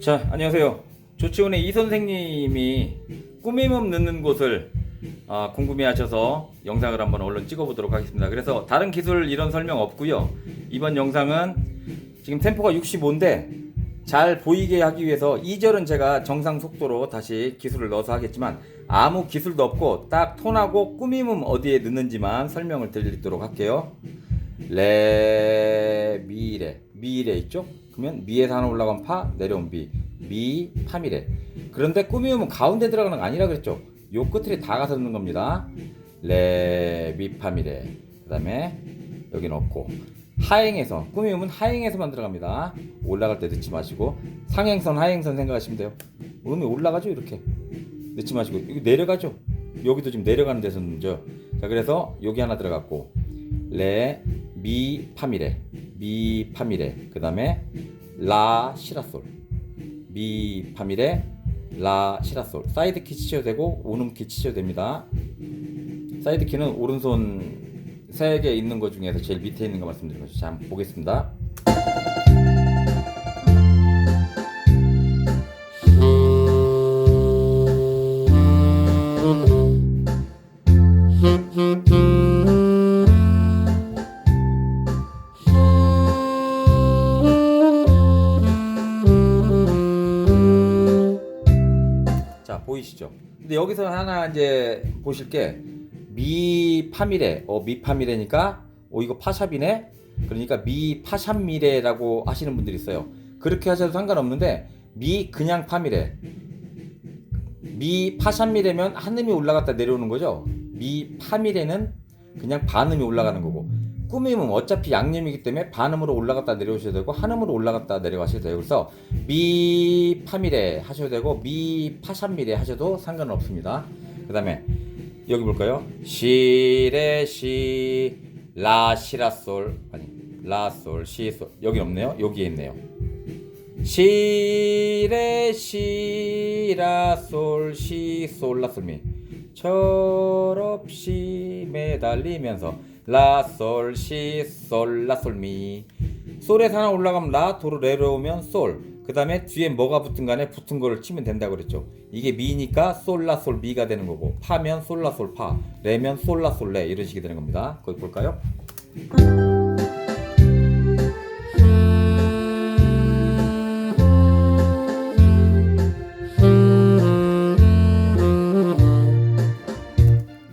자, 안녕하세요. 조치원의 이 선생님이 꾸밈음 넣는 곳을 아, 궁금해하셔서 영상을 한번 얼른 찍어보도록 하겠습니다. 그래서 다른 기술 이런 설명 없고요. 이번 영상은 지금 템포가 65인데 잘 보이게 하기 위해서 2절은 제가 정상 속도로 다시 기술을 넣어서 하겠지만 아무 기술도 없고 딱 톤하고 꾸밈음 어디에 넣는지만 설명을 드리도록 할게요. 레, 미, 레. 미, 레 있죠? 그러면 미에서 하나 올라간 파, 내려온 비. 미, 파미, 레. 그런데 꾸미우면 가운데 들어가는 거 아니라 그랬죠? 요 끝에 다 가서 넣는 겁니다. 레, 미, 파미, 레. 그 다음에 여기 넣고. 하행에서, 꾸미우면 하행에서만 들어갑니다. 올라갈 때 넣지 마시고. 상행선, 하행선 생각하시면 돼요. 음이 올라가죠, 이렇게. 넣지 마시고. 여기 내려가죠? 여기도 지금 내려가는 데서 넣죠. 자, 그래서 여기 하나 들어갔고. 레, 미, 파미레, 미, 파미레. 그 다음에 라, 시라솔. 미, 파미레, 라, 시라솔. 사이드 키 치셔도 되고 오름 키 치셔도 됩니다. 사이드 키는 오른손 세 개 있는 것 중에서 제일 밑에 있는 거 말씀드린 거죠. 자, 보겠습니다. 근데 여기서 하나 이제 보실 게 미파미레, 어 미파미레니까 어 이거 파샵이네. 그러니까 미파샵미레라고 하시는 분들이 있어요. 그렇게 하셔도 상관없는데 미 그냥 파미레. 미 파샵미레면 한 음이 올라갔다 내려오는 거죠. 미 파미레는 그냥 반음이 올라가는 거고. 꾸밈은 어차피 양념이기 때문에 반음으로 올라갔다 내려오셔도 되고 한음으로 올라갔다 내려가셔도 돼요. 그래서 미 파미레 하셔도 되고 미 파샵미레 하셔도 상관은 없습니다. 그 다음에 여기 볼까요? 시레 시 라 시라솔 아니 라솔 시솔 여기 없네요. 여기에 있네요. 시레 시라솔 시솔 라솔미 철없이 매달리면서 라 솔 시 솔 라 솔 미. 솔에 하나 올라가면 라 도로 내려오면 솔 그 다음에 뒤에 뭐가 붙은 간에 붙은 거를 치면 된다고 그랬죠. 이게 미니까 솔 라 솔 미가 되는 거고 파면 솔 라 솔 파. 레면 솔 라 솔 레. 이런 식이 되는 겁니다. 거기 볼까요?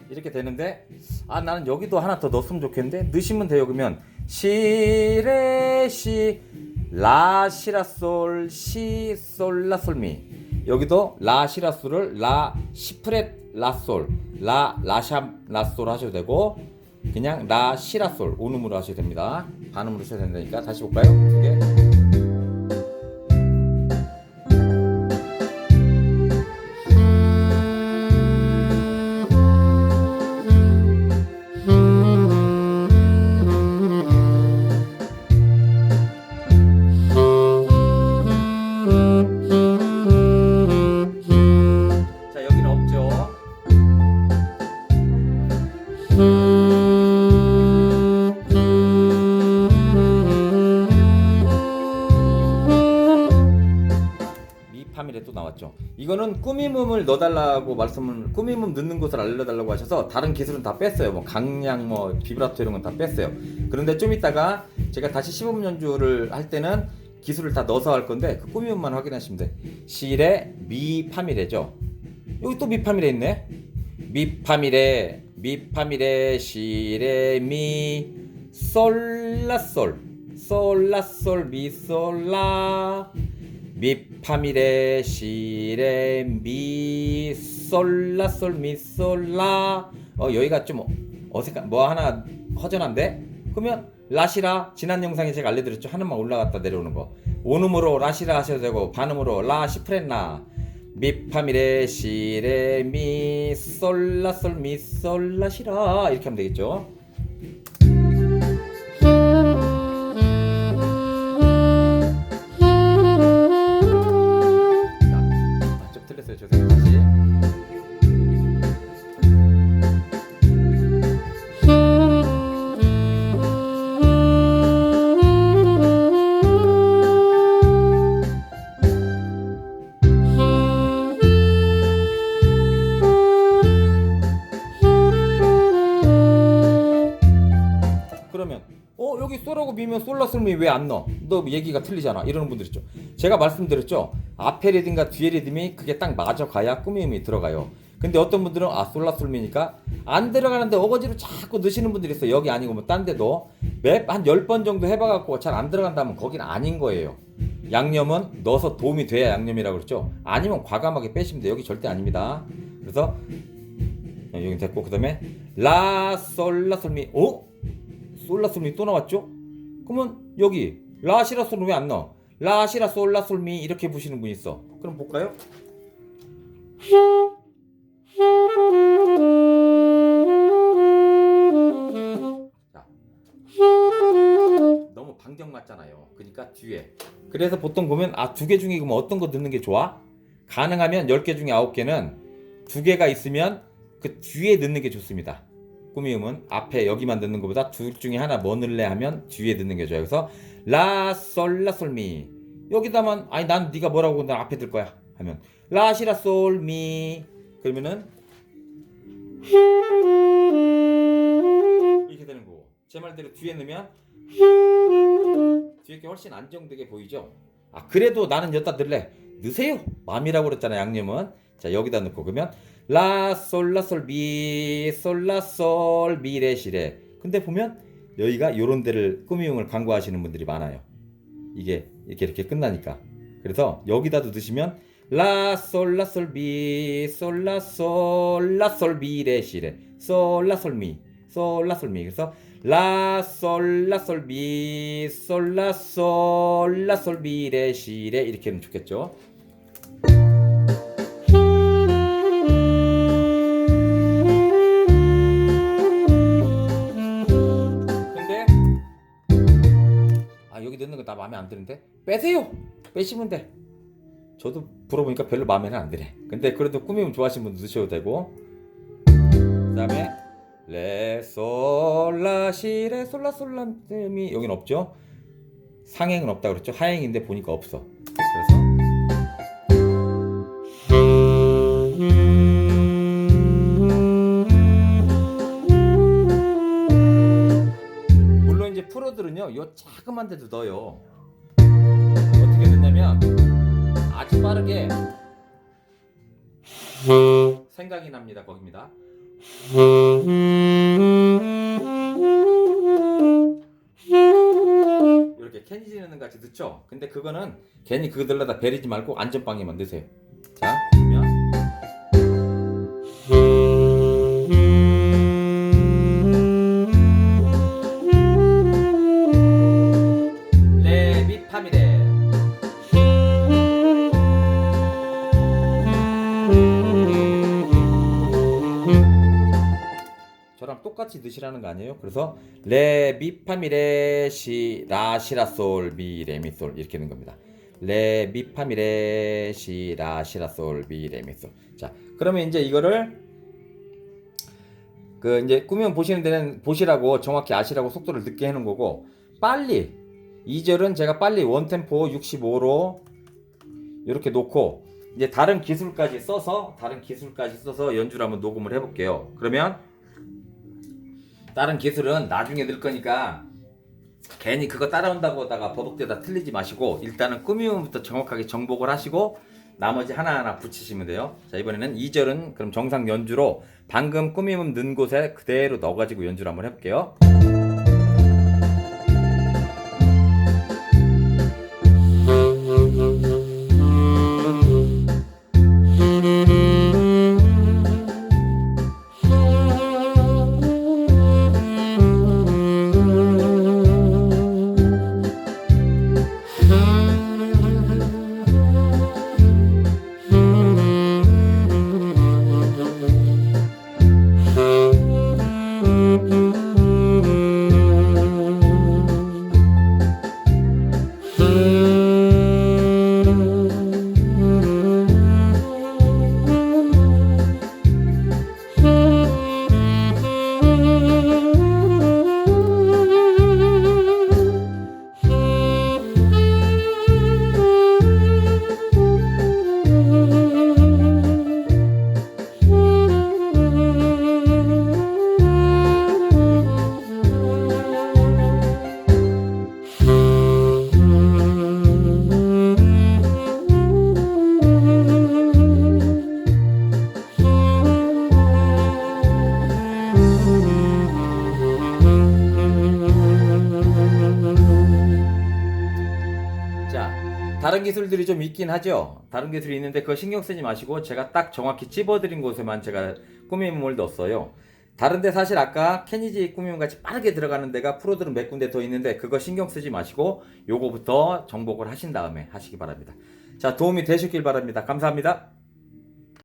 이렇게 되는데 아 나는 여기도 하나 더 넣었으면 좋겠는데? 넣으시면 돼요 그러면. 시레시 라시라솔 시솔라솔미. 여기도 라시라솔을 라 시프렛 라솔. 라 라샵 라솔 하셔도 되고 그냥 라시라솔. 온음으로 하셔도 됩니다. 반음으로 하셔도 된다니까. 다시 볼까요? 두 개. 나왔죠. 이거는 꾸밈음을 넣어달라고 말씀을 꾸밈음 넣는 곳을 알려달라고 하셔서 다른 기술은 다 뺐어요. 뭐 강량, 뭐 비브라토 이런 건 다 뺐어요. 그런데 좀 이따가 제가 다시 시범 연주를 할 때는 기술을 다 넣어서 할 건데 그 꾸밈음만 확인하시면 돼. 실에 미파밀에죠. 여기 또 미파밀에 있네. 미파밀에 미파밀에 시레 미 솔라솔 솔라솔 미솔라 미파밀에 시레 미 솔라 솔 미 솔라 어 여기가 좀 어색한 뭐 하나 허전한데? 그러면 라시라 지난 영상에 제가 알려드렸죠. 하늘만 올라갔다 내려오는 거. 온음으로 라시라 하셔도 되고 반음으로 라 시프렛나. 미 파미레 시레 미 솔라 솔 미 솔라 시라 이렇게 하면 되겠죠. 솔라고 미면 솔라솔미 왜안 넣어? 너 얘기가 틀리잖아. 이러는 분들 있죠. 제가 말씀드렸죠. 앞에 리듬과 뒤에 리듬이 그게 딱 맞아 가야 꾸밈이 들어가요. 근데 어떤 분들은 아 솔라 솔미니까 안 들어가는데 어거지로 자꾸 넣으시는 분들이 있어요. 여기 아니고 뭐 딴 데도 맵 한 10번 정도 해봐 갖고 잘 안 들어간다면 거긴 아닌 거예요. 양념은 넣어서 도움이 돼야 양념이라고 그랬죠. 아니면 과감하게 빼시면 돼요. 여기 절대 아닙니다. 그래서 여기 됐고 그 다음에 라 솔라 솔미 어? 솔라솔미 또 나왔죠? 그러면 여기 라시라 솔 왜안 넣어? 라시라 솔라솔미 이렇게 부시는 분 있어. 그럼 볼까요? 자. 너무 반경 맞잖아요. 그러니까 뒤에. 그래서 보통 보면 아 두 개 중에 그럼 어떤 거 넣는 게 좋아? 가능하면 10개 중에 9개는 두 개가 있으면 그 뒤에 넣는 게 좋습니다. 꾸미음은 앞에 여기만 넣는 것보다 둘 중에 하나 뭐 넣을래 하면 뒤에 넣는 게 좋아요. 그래서 라솔라솔미. 여기다만 아니 난 네가 뭐라고 난 앞에 들 거야. 하면 라시라솔미. 그러면은 이렇게 되는 거고. 제 말대로 뒤에 넣으면 뒤에 게 훨씬 안정되게 보이죠. 아 그래도 나는 여기다 넣을래. 넣으세요. 맘이라고 그랬잖아 양념은. 자 여기다 넣고 그러면 라솔라솔 미 솔라솔 미레시레 근데 보면 여기가 요런 데를 꾸미용을 강구하시는 분들이 많아요 이게 이렇게 이렇게 끝나니까 그래서 여기다도 넣으시면 라솔라솔 미 솔라솔 라솔 미레시레 솔라솔 미 솔라솔 미 그래서 라솔라솔 미 솔라솔 라솔 미레시레 이렇게 하면 좋겠죠 마음에 안 드는데 빼세요. 빼시면 돼. 저도 불어보니까 별로 마음에는 안 드네. 근데 그래도 꾸미면 좋아하시는 분 넣으셔도 되고. 그 다음에 레솔라시레 솔라솔라미 여긴 없죠? 상행은 없다 그랬죠? 하행인데 보니까 없어. 그래서 물론 이제 프로들은요 요 자그만 데도 넣어요 어떻게 됐냐면 아주 빠르게 생각이 납니다 거기입니다. 이렇게 캐니 지르는 같이 넣죠? 근데 그거는 괜히 그거들러다 베리지 말고 안전빵에만 넣으세요 넣으시라는 거 아니에요? 그래서 레미파미레 시 라시라솔 미레미솔 이렇게 되는 겁니다. 레미파미레 시 라시라솔 미레미솔. 자, 그러면 이제 이거를 그 이제 꾸미면 보시는 데는 보시라고 정확히 아시라고 속도를 늦게 해놓은 거고 빨리 2절은 제가 빨리 원템포 65로 이렇게 놓고 이제 다른 기술까지 써서 다른 기술까지 써서 연주를 한번 녹음을 해볼게요. 그러면 다른 기술은 나중에 늘 거니까 괜히 그거 따라온다고 하다가 버벅대다 틀리지 마시고 일단은 꾸미음부터 정확하게 정복을 하시고 나머지 하나하나 붙이시면 돼요. 자 이번에는 2절은 그럼 정상 연주로 방금 꾸미음 넣은 곳에 그대로 넣어가지고 연주를 한번 해볼게요. 다른 기술들이 좀 있긴 하죠. 다른 기술이 있는데 그거 신경 쓰지 마시고 제가 딱 정확히 찝어드린 곳에만 제가 꾸밈을 넣었어요. 다른데 사실 아까 케니지 꾸밈 같이 빠르게 들어가는 데가 프로들은 몇 군데 더 있는데 그거 신경 쓰지 마시고 요거부터 정복을 하신 다음에 하시기 바랍니다. 자 도움이 되셨길 바랍니다. 감사합니다.